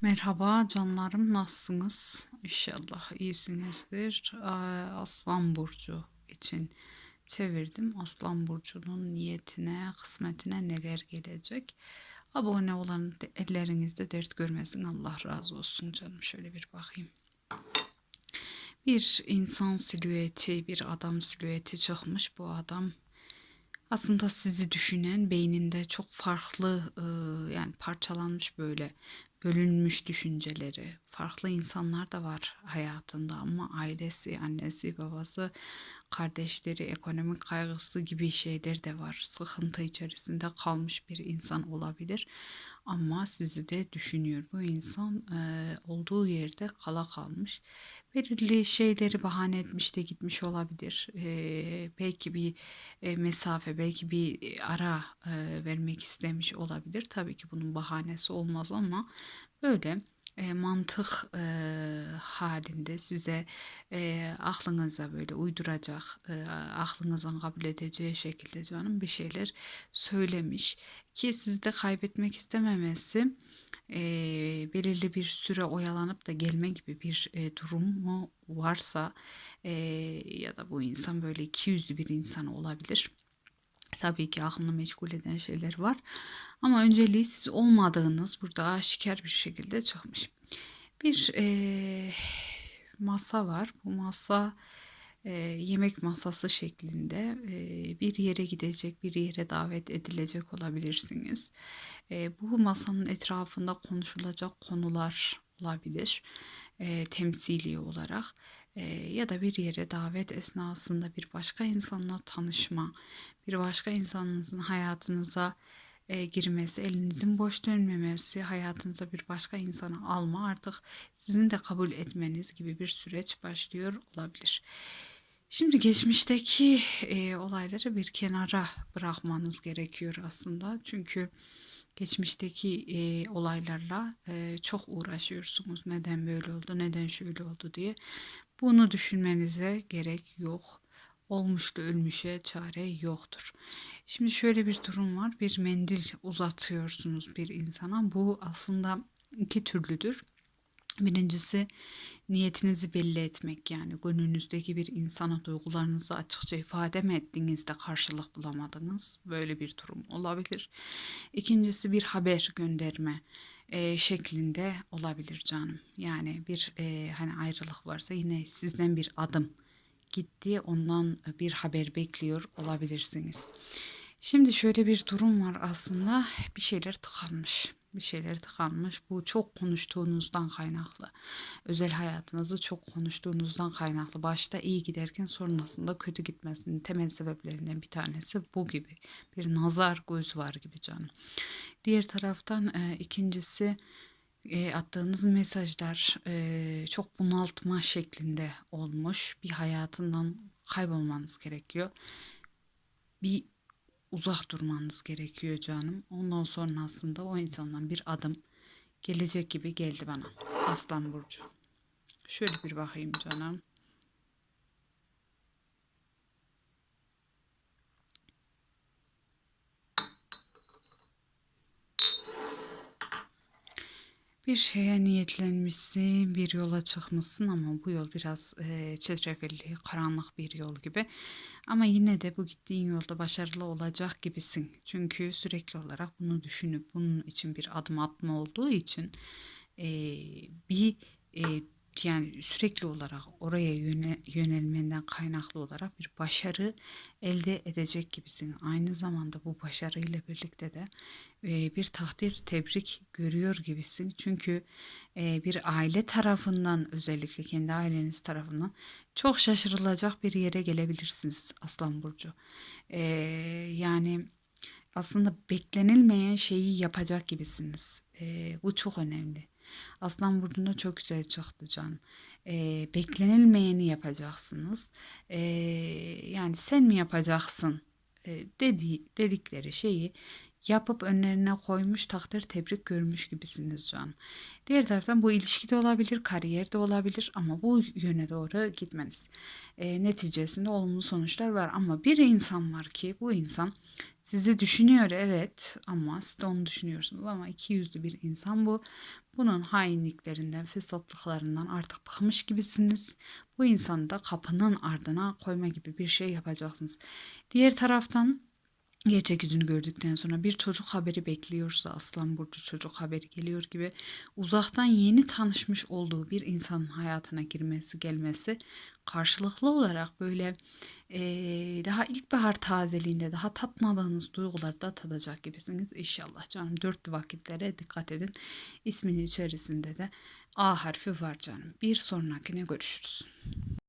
Merhaba canlarım nasılsınız? İnşallah iyisinizdir. Ee, Aslan Burcu için çevirdim. Aslan Burcu'nun niyetine, kısmetine neler gelecek? Abone olan de- ellerinizde dert görmesin. Allah razı olsun canım. Şöyle bir bakayım. Bir insan silüeti, bir adam silüeti çıkmış. Bu adam aslında sizi düşünen beyninde çok farklı e, yani parçalanmış böyle bölünmüş düşünceleri. Farklı insanlar da var hayatında ama ailesi annesi babası kardeşleri ekonomik kaygısı gibi şeyler de var. Sıkıntı içerisinde kalmış bir insan olabilir ama sizi de düşünüyor. Bu insan e, olduğu yerde kala kalmış belirli şeyleri bahane etmiş de gitmiş olabilir. Eee, belki bir e, mesafe, belki bir e, ara e, vermek istemiş olabilir. Tabii ki bunun bahanesi olmaz ama böyle e, mantık e, halinde size e, aklınıza böyle uyduracak, e, aklınızın kabul edeceği şekilde canım bir şeyler söylemiş ki sizi de kaybetmek istememesi e, belirli bir süre oyalanıp da gelme gibi bir e, durumu varsa e, ya da bu insan böyle iki yüzlü bir insan olabilir. Tabii ki aklını meşgul eden şeyler var. Ama önceliği siz olmadığınız burada aşikar bir şekilde çıkmış. Bir eee, masa var. Bu masa eee, yemek masası şeklinde eee, bir yere gidecek, bir yere davet edilecek olabilirsiniz. Eee, bu masanın etrafında konuşulacak konular olabilir. Temsili olarak ya da bir yere davet esnasında bir başka insanla tanışma, bir başka insanınızın hayatınıza e, girmesi, elinizin boş dönmemesi, hayatınıza bir başka insanı alma artık sizin de kabul etmeniz gibi bir süreç başlıyor olabilir. Şimdi geçmişteki e, olayları bir kenara bırakmanız gerekiyor aslında. Çünkü geçmişteki e, olaylarla e, çok uğraşıyorsunuz. Neden böyle oldu, neden şöyle oldu diye. Bunu düşünmenize gerek yok. Olmuştu ölmüşe çare yoktur. Şimdi şöyle bir durum var. Bir mendil uzatıyorsunuz bir insana. Bu aslında iki türlüdür. Birincisi niyetinizi belli etmek yani gönlünüzdeki bir insana duygularınızı açıkça ifade mi ettiğinizde karşılık bulamadınız. Böyle bir durum olabilir. İkincisi bir haber gönderme e, şeklinde olabilir canım. Yani bir e, hani ayrılık varsa yine sizden bir adım gitti ondan bir haber bekliyor olabilirsiniz. Şimdi şöyle bir durum var aslında bir şeyler tıkanmış. Bir şeyler tıkanmış. Bu çok konuştuğunuzdan kaynaklı. Özel hayatınızı çok konuştuğunuzdan kaynaklı. Başta iyi giderken sonrasında kötü gitmesinin temel sebeplerinden bir tanesi bu gibi. Bir nazar göz var gibi canım. Diğer taraftan e, ikincisi e, attığınız mesajlar e, çok bunaltma şeklinde olmuş. Bir hayatından kaybolmanız gerekiyor. Bir uzak durmanız gerekiyor canım. Ondan sonra aslında o insandan bir adım gelecek gibi geldi bana. Aslan Burcu. Şöyle bir bakayım canım. Bir şeye niyetlenmişsin, bir yola çıkmışsın ama bu yol biraz e, çetrefilli, karanlık bir yol gibi. Ama yine de bu gittiğin yolda başarılı olacak gibisin. Çünkü sürekli olarak bunu düşünüp bunun için bir adım atma olduğu için e, bir e, yani sürekli olarak oraya yöne, yönelmenden kaynaklı olarak bir başarı elde edecek gibisin. Aynı zamanda bu başarıyla birlikte de e, bir takdir, tebrik görüyor gibisin. Çünkü e, bir aile tarafından özellikle kendi aileniz tarafından çok şaşırılacak bir yere gelebilirsiniz Aslan Burcu. E, yani aslında beklenilmeyen şeyi yapacak gibisiniz. E, bu çok önemli. Aslan Burcu'nda çok güzel çıktı canım. Ee, beklenilmeyeni yapacaksınız. Ee, yani sen mi yapacaksın e, dedi, dedikleri şeyi yapıp önlerine koymuş takdir tebrik görmüş gibisiniz canım. Diğer taraftan bu ilişki de olabilir, kariyer de olabilir ama bu yöne doğru gitmeniz. E, neticesinde olumlu sonuçlar var ama bir insan var ki bu insan sizi düşünüyor evet ama siz de onu düşünüyorsunuz ama iki yüzlü bir insan bu. Bunun hainliklerinden, fesatlıklarından artık bıkmış gibisiniz. Bu insanı da kapının ardına koyma gibi bir şey yapacaksınız. Diğer taraftan gerçek yüzünü gördükten sonra bir çocuk haberi bekliyorsa Aslan Burcu çocuk haberi geliyor gibi uzaktan yeni tanışmış olduğu bir insanın hayatına girmesi gelmesi karşılıklı olarak böyle eee, daha ilkbahar tazeliğinde daha tatmadığınız duyguları da tadacak gibisiniz. İnşallah canım dörtlü vakitlere dikkat edin. İsminin içerisinde de A harfi var canım. Bir sonrakine görüşürüz.